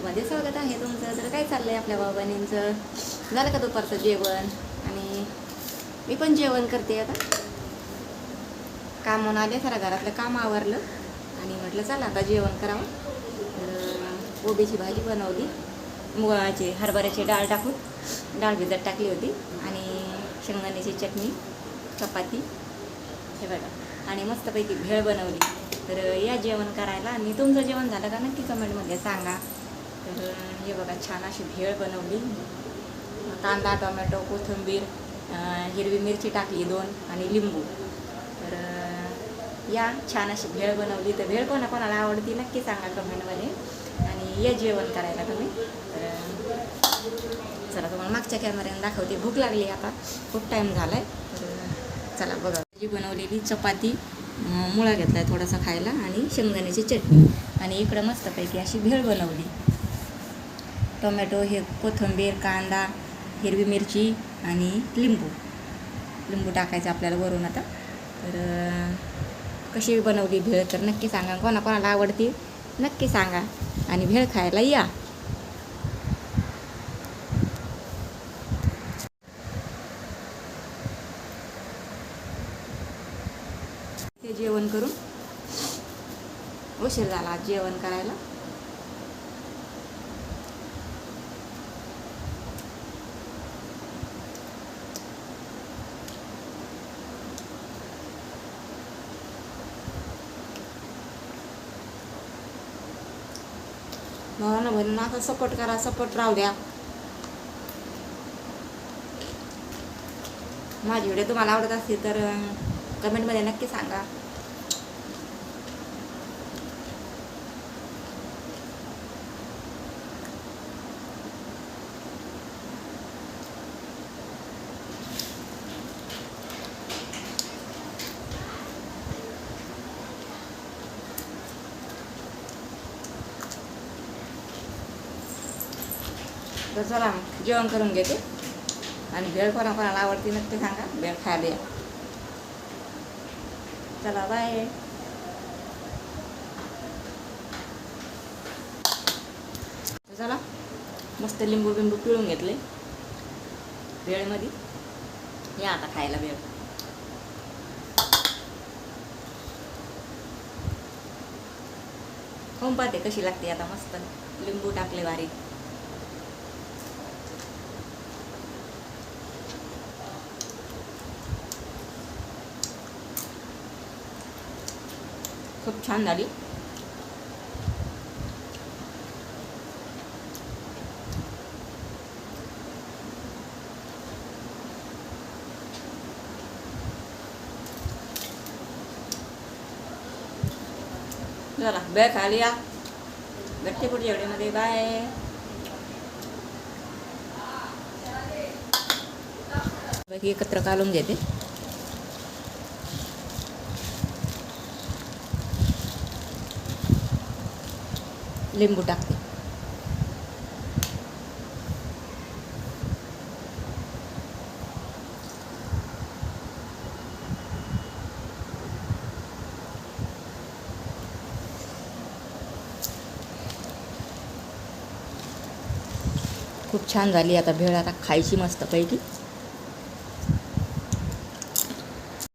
ब्लॉगमध्ये स्वागत आहे तुमचं. तर काय चाललं आहे आपल्या बाबांचं झालं का दुपारचं जेवण? आणि मी पण जेवण करते आता. काम म्हणून आले जरा घरातलं काम आवरलं. आणि म्हटलं चला आता जेवण करावं. तर कोबीची भाजी बनवली. मुगाची हरभऱ्याची डाळ टाकून. डाळ भिजत टाकली होती. आणि शेंगदाण्याची चटणी चपाती. हे बघा. आणि मस्तपैकी भेळ बनवली. तर या जेवण करायला आणि तुमचं जेवण झालं का नक्की कमेंटमध्ये सांगा. तर हे बघा छान अशी भेळ बनवली. कांदा टोमॅटो कोथिंबीर हिरवी मिरची टाकली दोन आणि लिंबू. तर या छान अशी भेळ बनवली. तर भेळ कोणा कोणाला आवडती नक्की सांगा कमेंटमध्ये. आणि या जेवण करायला तुम्ही. तर चला तुम्हाला मागच्या कॅमेऱ्याने दाखवते. भूक लागली आता. खूप टाईम झाला आहे तर चला बघा. जी बनवलेली चपाती मुळा घेतला आहे थोडासा खायला आणि शेंगदाण्याची चटणी. आणि इकडं मस्तपैकी अशी भेळ बनवली. टोमॅटो हे कोथिंबीर कांदा हिरवी मिरची आणि लिंबू. लिंबू टाकायचं आपल्याला वरून आता. तर कशी बनवली भेळ तर नक्की सांगा. कोणा कोणाला नक्की सांगा. आणि भेळ खायला या. ते जेवण करून उशीर झाला जेवण करायला. भावानं म्हणून आता सपोर्ट करा सपोर्ट राहू द्या. माझी व्हिडिओ तुम्हाला आवडत असतील तर कमेंटमध्ये नक्की सांगा. तर चला मग जेवण करून घेते. आणि भेळ कोणा कोणाला आवडते नक्की सांगा. भेळ खायला या चला बाय चला मस्त लिंबू बिंबू पिळून घेतले. भेळमध्ये. या आता खायला भेळ. होऊन पाहते कशी लागते आता मस्त. लिंबू टाकले बारीक. खूप छान झाली. चला बे खाली या. गट्टी पुढच्या व्हिडिओमध्ये बाय. बाकी एकत्र कालून घेते. लिंबू टाकते. खूप छान झाली आता भेळ आता खायची मस्तपैकी.